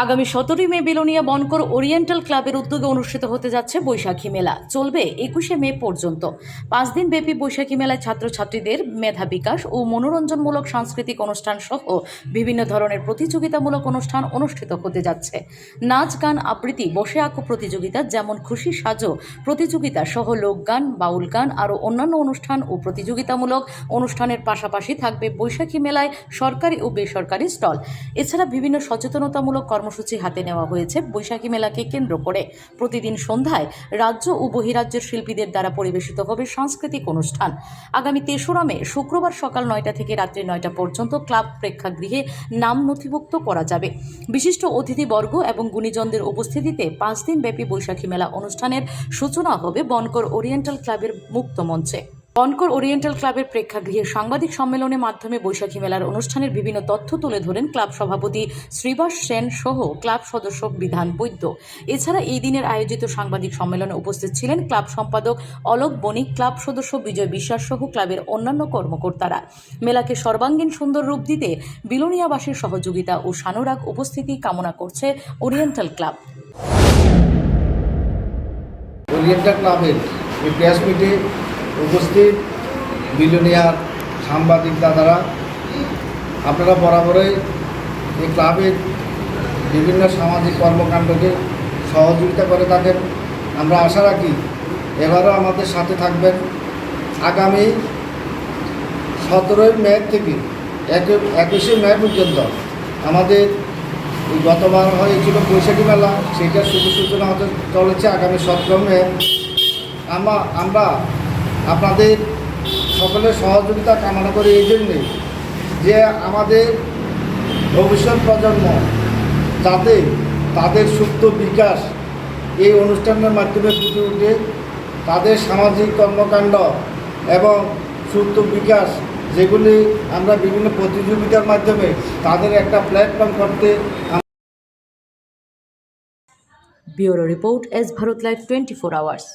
আগামী সতেরোই মে বিলোনিয়া বনকর ওরিয়েন্টাল ক্লাবের উদ্যোগে অনুষ্ঠিত হতে যাচ্ছে বৈশাখী মেলা। চলবে একুশে মে পর্যন্ত। পাঁচ দিন ব্যাপী বৈশাখী মেলায় ছাত্রছাত্রীদের মেধা বিকাশ ও মনোরঞ্জনমূলক সাংস্কৃতিক অনুষ্ঠান সহ বিভিন্ন ধরনের প্রতিযোগিতামূলক অনুষ্ঠান অনুষ্ঠিত হতে যাচ্ছে। নাচ, গান, আবৃত্তি, বসে আঁকো প্রতিযোগিতা যেমন খুশি সাজো প্রতিযোগিতা সহ লোকগান বাউল গান আরও অন্যান্য অনুষ্ঠান ও প্রতিযোগিতামূলক অনুষ্ঠানের পাশাপাশি থাকবে বৈশাখী মেলায় সরকারি ও বেসরকারি স্টল। এছাড়া বিভিন্ন সচেতনতামূলক কর্মসূচি হাতে নেওয়া হয়েছে বৈশাখী মেলাকে কেন্দ্র করে। প্রতিদিন সন্ধ্যায় রাজ্য ও বহিরাজ্যের শিল্পীদের দ্বারা পরিবেশিত হবে সাংস্কৃতিক অনুষ্ঠান। আগামী তেসরা মে শুক্রবার সকাল নয়টা থেকে রাত্রি নয়টা পর্যন্ত ক্লাব প্রেক্ষাগৃহে নাম নথিভুক্ত করা যাবে। বিশিষ্ট অতিথিবর্গ এবং গুণীজনদের উপস্থিতিতে পাঁচ দিন ব্যাপী বৈশাখী মেলা অনুষ্ঠানের সূচনা হবে বনকর ওরিয়েন্টাল ক্লাবের মুক্ত মঞ্চে। বনকর ওরিয়েন্টাল ক্লাবের প্রেক্ষাগৃহে সাংবাদিক সম্মেলনের মাধ্যমে বৈশাখী মেলার অনুষ্ঠানের বিভিন্ন তথ্য তুলে ধরেন ক্লাব সভাপতি শ্রীবাস সেন সহ ক্লাব সদস্য বিধান বৈদ্য। এছাড়া এই দিনের আয়োজিত সাংবাদিক সম্মেলনে উপস্থিত ছিলেন ক্লাব সম্পাদক অলোক বণিক, ক্লাব সদস্য বিজয় বিশ্বাস সহ ক্লাবের অন্যান্য কর্মকর্তারা। মেলাকে সর্বাঙ্গীন সুন্দর রূপ দিতে বিলোনিয়াবাসীর সহযোগিতা ও সানুরাগ উপস্থিতি কামনা করছে ওরিয়েন্টাল ক্লাব। ওরিয়েন্টাল ক্লাবের প্রেস মিটে উপস্থিত বিলোনিয়ার সাংবাদিক দাদারা, আপনারা বরাবরই এই ক্লাবের বিভিন্ন সামাজিক কর্মকাণ্ডকে সহযোগিতা করে থাকেন। আমরা আশা রাখি এবারও আমাদের সাথে থাকবেন আগামী সতেরোই মে থেকে এক- একুশে মে পর্যন্ত। আমাদের গতবার হয়েছিল বৈশাখী মেলা সেইটার শুভ সূচনা হতে চলেছে আগামী সতেরো মে। আমরা আপনাদের সকলের সহযোগিতা কামনা করি এই জন্যে যে আমাদের ভবিষ্যৎ প্রজন্ম যাতে তাদের সুপ্ত বিকাশ এই অনুষ্ঠানের মাধ্যমে ফুটে উঠে তাদের সামাজিক কর্মকাণ্ড এবং সুপ্ত বিকাশ যেগুলি আমরা বিভিন্ন প্রতিযোগিতার মাধ্যমে তাদের একটা প্ল্যাটফর্ম করতে bureau report S Bharat live twenty four hours.